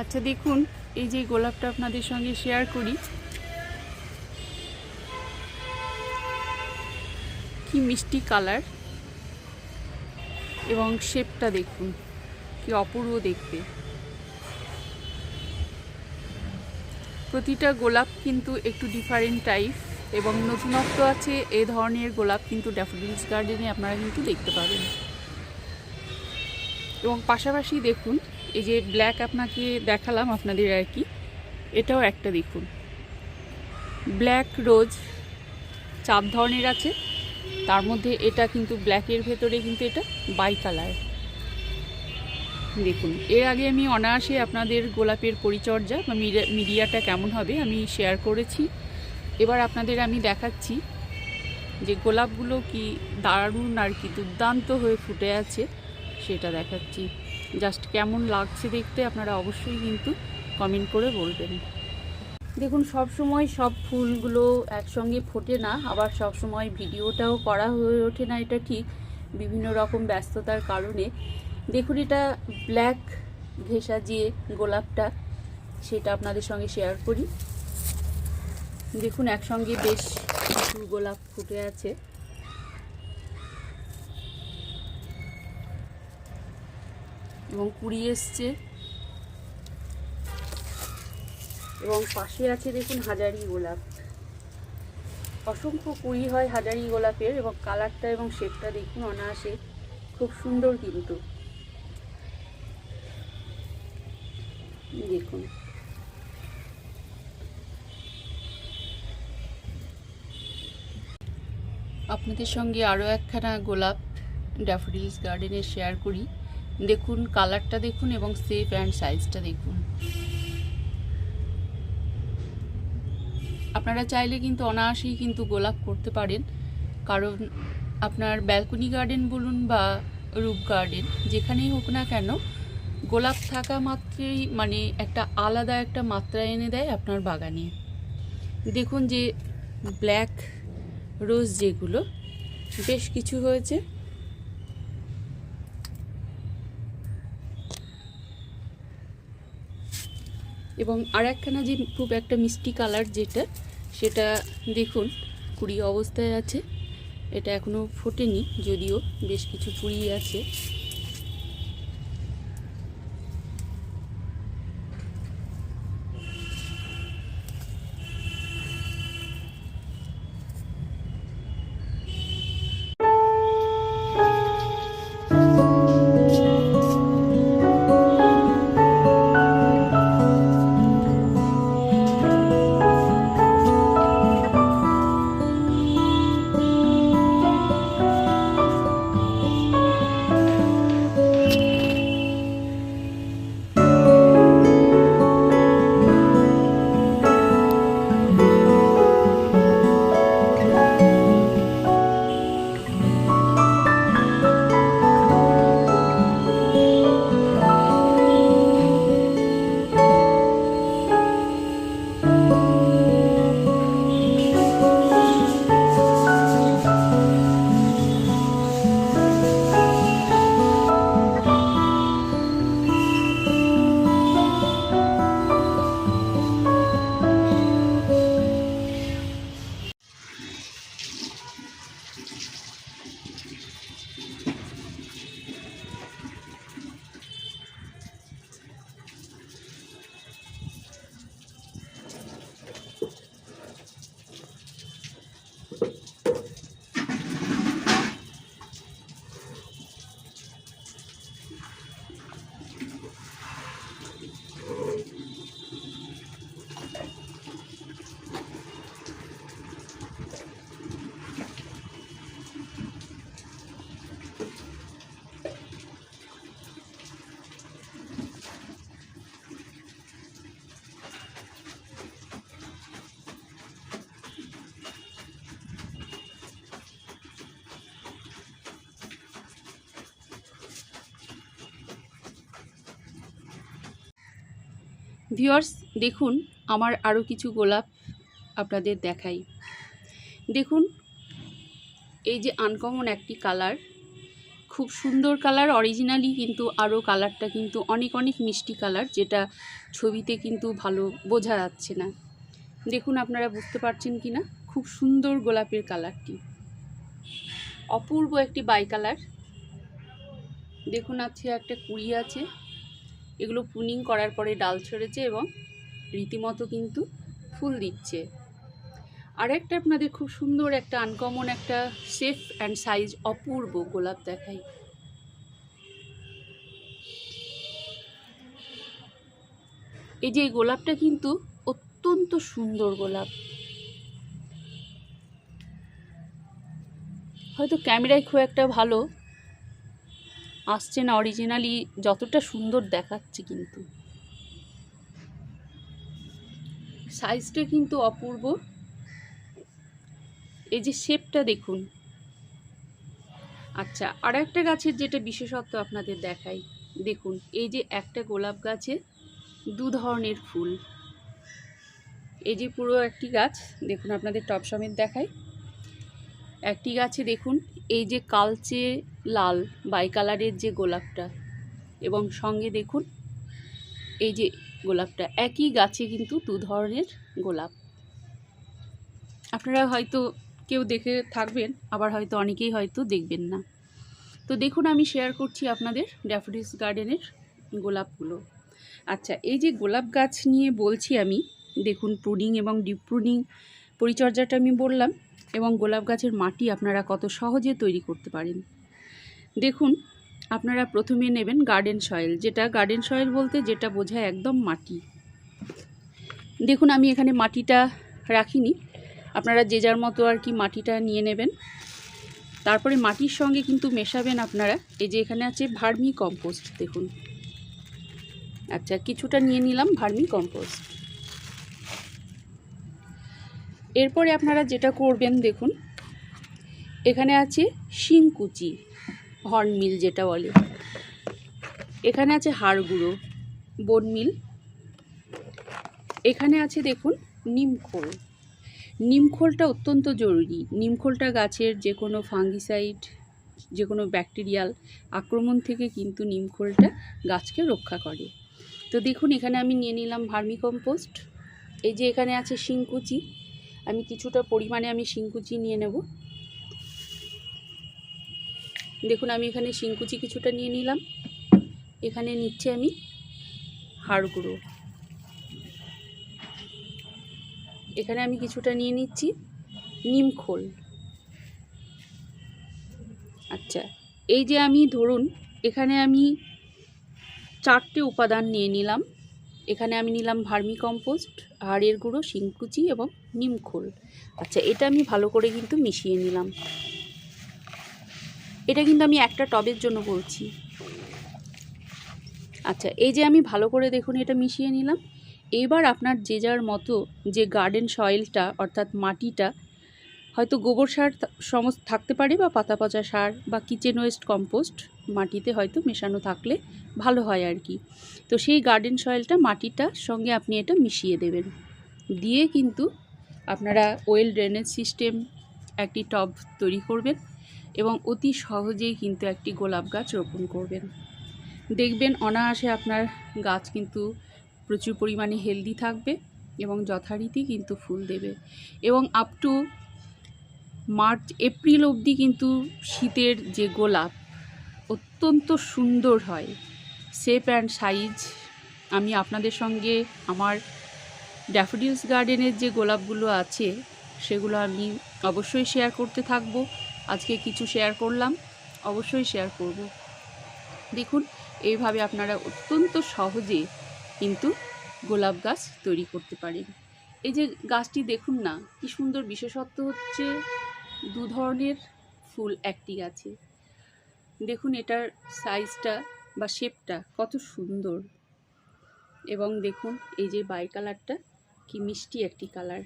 আচ্ছা দেখুন, এই যে গোলাপটা আপনাদের সঙ্গে শেয়ার করি। কি মিষ্টি কালার এবং শেপটা দেখুন, কি অপূর্ব দেখতে। প্রতিটা গোলাপ কিন্তু একটু ডিফারেন্ট টাইপ এবং নতুনত্ব আছে, এ ধরনের গোলাপ কিন্তু ড্যাফোডিলস গার্ডেনে আপনারা কিন্তু দেখতে পাবেন। এবং পাশাপাশি দেখুন, এই যে ব্ল্যাক আপনাকে দেখালাম আপনাদের আর কি, এটাও একটা দেখুন। ব্ল্যাক রোজ চার ধরনের আছে, তার মধ্যে এটা কিন্তু ব্ল্যাকের ভেতরে কিন্তু এটা বাই কালার দেখুন, এর আগে আমি অনায়াসে আপনাদের গোলাপের পরিচর্যা বা মিডিয়া- মিডিয়াটা কেমন হবে আমি শেয়ার করেছি। এবার আপনাদের আমি দেখাচ্ছি যে গোলাপগুলো কি দারুণ আর কি দুর্দান্ত হয়ে ফুটে আছে। সেটা দেখাচ্ছি। জাস্ট কেমন লাগছে দেখতে আপনারা অবশ্যই কিন্তু কমেন্ট করে বলবেন। দেখুন, সব সময় সব ফুলগুলো একসঙ্গে ফোটে না, আবার সব সময় ভিডিওটাও করা হয়ে ওঠে না এটা ঠিক বিভিন্ন রকম ব্যস্ততার কারণে। দেখুন, এটা ব্ল্যাক ঘেঁষা যে গোলাপটা, সেটা আপনাদের সঙ্গে শেয়ার করি। দেখুন, একসঙ্গে বেশ কিছু গোলাপ ফুটে আছে। এবং কুড়ি এসছে। এবং পাশে আছে দেখুন হাজারি গোলাপ। অসংখ্য কুড়ি হয় হাজারি গোলাপের এবং কালারটা এবং শেপটা দেখুন অনায়াসে খুব সুন্দর কিন্তু। দেখুন। আপনাদের সঙ্গে আরও একখানা গোলাপ ড্যাফোডিলস গার্ডেনে শেয়ার করি। দেখুন কালারটা দেখুন এবং সেপ অ্যান্ড সাইজটা দেখুন। আপনারা চাইলে কিন্তু অনায়াসেই কিন্তু গোলাপ করতে পারেন। কারণ আপনার ব্যালকনি গার্ডেন বলুন বা রুপ গার্ডেন যেখানেই হোক না কেন, গোলাপ থাকা মাত্রেই মানে একটা আলাদা একটা মাত্রা এনে দেয় আপনার বাগানে। দেখুন যে ব্ল্যাক রোজ যেগুলো, বেশ কিছু হয়েছে। এবং আর একখানা যে খুব একটা মিষ্টি কালার যেটা, সেটা দেখুন, কুড়ি অবস্থায় আছে। এটা এখনও ফোটেনি, যদিও বেশ কিছু কুড়ি আছে। ভিউয়ার্স, দেখুন, আমার আরও কিছু গোলাপ আপনাদের দেখাই। দেখুন, এই যে আনকমন একটি কালার খুব সুন্দর কালার অরিজিনালি কিন্তু আরও কালারটা কিন্তু অনেক অনেক মিষ্টি কালার যেটা ছবিতে কিন্তু ভালো বোঝা যাচ্ছে না। দেখুন, আপনারা বুঝতে পারছেন কি না? খুব সুন্দর গোলাপের কালারটি অপূর্ব একটি বাই কালার দেখুন, আছে একটা কুড়ি আছে। এগুলো পুনিং করার পরে ডাল ছড়েছে এবং রীতিমতো কিন্তু ফুল দিচ্ছে। আর একটা আপনাদের খুব সুন্দর একটা আনকমন একটা শেফ অ্যান্ড সাইজ অপূর্ব গোলাপ দেখাই। এই যে গোলাপটা কিন্তু অত্যন্ত সুন্দর গোলাপ। হয়তো ক্যামেরায় খুব একটা ভালো আসছে না অরিজিনালি যতটা সুন্দর দেখাচ্ছে কিন্তু। সাইজটা কিন্তু অপূর্ব। এই যে শেপটা দেখুন। আচ্ছা আর একটা গাছের যেটা বিশেষত্ব আপনাদের দেখাই। দেখুন, এই যে একটা গোলাপ গাছে দু ধরনের ফুল। এই যে পুরো একটি গাছ, দেখুন আপনাদের টপ সমেত দেখাই। একটি গাছে দেখুন, এই যে কালচে লাল বাই কালারের যে গোলাপটা। এবং সঙ্গে দেখুন, এই যে গোলাপটা, একই গাছে কিন্তু দু ধরনের গোলাপ। আপনারা হয়তো কেউ দেখে থাকবেন, আবার হয়তো অনেকেই হয়তো দেখবেন না। তো দেখুন, আমি শেয়ার করছি আপনাদের ড্যাফোডিস গার্ডেনের গোলাপগুলো। আচ্ছা এই যে গোলাপ গাছ নিয়ে বলছি আমি, দেখুন প্রুনিং এবং ডিপ প্রুনিং পরিচর্যাটা আমি বললাম, এবং গোলাপ গাছের মাটি আপনারা কত সহজে তৈরি করতে পারেন। দেখুন, আপনারা প্রথমে নেবেন গার্ডেন সয়েল যেটা গার্ডেন সয়েল বলতে যেটা বোঝায় একদম মাটি। দেখুন, আমি এখানে মাটিটা রাখিনি। আপনারা যে যার মতো আর কি মাটিটা নিয়ে নেবেন। তারপরে মাটির সঙ্গে কিন্তু মেশাবেন আপনারা। এই যে এখানে আছে ভার্মি কম্পোস্ট, দেখুন। আচ্ছা কিছুটা নিয়ে নিলাম ভার্মি কম্পোস্ট। এরপরে আপনারা যেটা করবেন, দেখুন, এখানে আছে শিংকুচি। হর্নমিল যেটা বলে। এখানে আছে হাড় গুঁড়ো বনমিল। এখানে আছে দেখুন, নিমখোল। নিমখোলটা অত্যন্ত জরুরি। নিমখোলটা গাছের যে কোনো ফাঙ্গিসাইড, যে কোনো ব্যাকটেরিয়াল আক্রমণ থেকে কিন্তু নিমখোলটা গাছকে রক্ষা করে। তো দেখুন, এখানে আমি নিয়ে নিলাম ভার্মি কম্পোস্ট এই যে এখানে আছে শিংকুচি। আমি কিছুটা পরিমাণে আমি শিংকুচি নিয়ে নেব। দেখুন, আমি এখানে শিংকুচি কিছুটা নিয়ে নিলাম। এখানে নিচ্ছে আমি হাড় গুঁড়ো। এখানে আমি কিছুটা নিয়ে নিচ্ছি নিমখোল আচ্ছা এই যে আমি ধরুন, এখানে আমি চারটে উপাদান নিয়ে নিলাম। এখানে আমি নিলাম ভার্মি কম্পোস্ট হাড়ের গুঁড়ো, শিংকুচি এবং নিমখোল আচ্ছা এটা আমি ভালো করে কিন্তু মিশিয়ে নিলাম। এটা কিন্তু আমি একটা টবের জন্য বলছি। আচ্ছা এই যে আমি ভালো করে দেখুন, এটা মিশিয়ে নিলাম। এবার আপনার যে যার মতো যে গার্ডেন সয়েলটা অর্থাৎ মাটিটা, হয়তো গোবর সার সমস্ত থাকতে পারে বা পাতা পচা সার বা কিচেন ওয়েস্ট কম্পোস্ট মাটিতে হয়তো মেশানো থাকলে ভালো হয় আর কি। তো সেই গার্ডেন সয়েলটা মাটিটার সঙ্গে আপনি এটা মিশিয়ে দেবেন। দিয়ে কিন্তু আপনারা ওয়েল ড্রেনেজ সিস্টেম একটি টব তৈরি করবেন। এবং অতি সহজেই কিন্তু একটি গোলাপ গাছ রোপণ করবেন। দেখবেন অনায়াসে আপনার গাছ কিন্তু প্রচুর পরিমাণে হেলদি থাকবে এবং যথারীতি কিন্তু ফুল দেবে এবং আপ টু মার্চ, এপ্রিল অবধি কিন্তু শীতের যে গোলাপ অত্যন্ত সুন্দর হয়। শেপ অ্যান্ড সাইজ আমি আপনাদের সঙ্গে আমার ড্যাফোডিলস গার্ডেনের যে গোলাপগুলো আছে সেগুলো আমি অবশ্যই শেয়ার করতে থাকব। আজকে কিছু শেয়ার করলাম, অবশ্যই শেয়ার করব। দেখুন, এইভাবে আপনারা অত্যন্ত সহজে কিন্তু গোলাপ গাছ তৈরি করতে পারেন। এই যে গাছটি দেখুন না, কি সুন্দর বিশেষত্ব হচ্ছে, দু ধরনের ফুল একটি গাছে। দেখুন এটার সাইজটা বা শেপটা কত সুন্দর। এবং দেখুন এই যে বাই কালারটা কি মিষ্টি একটি কালার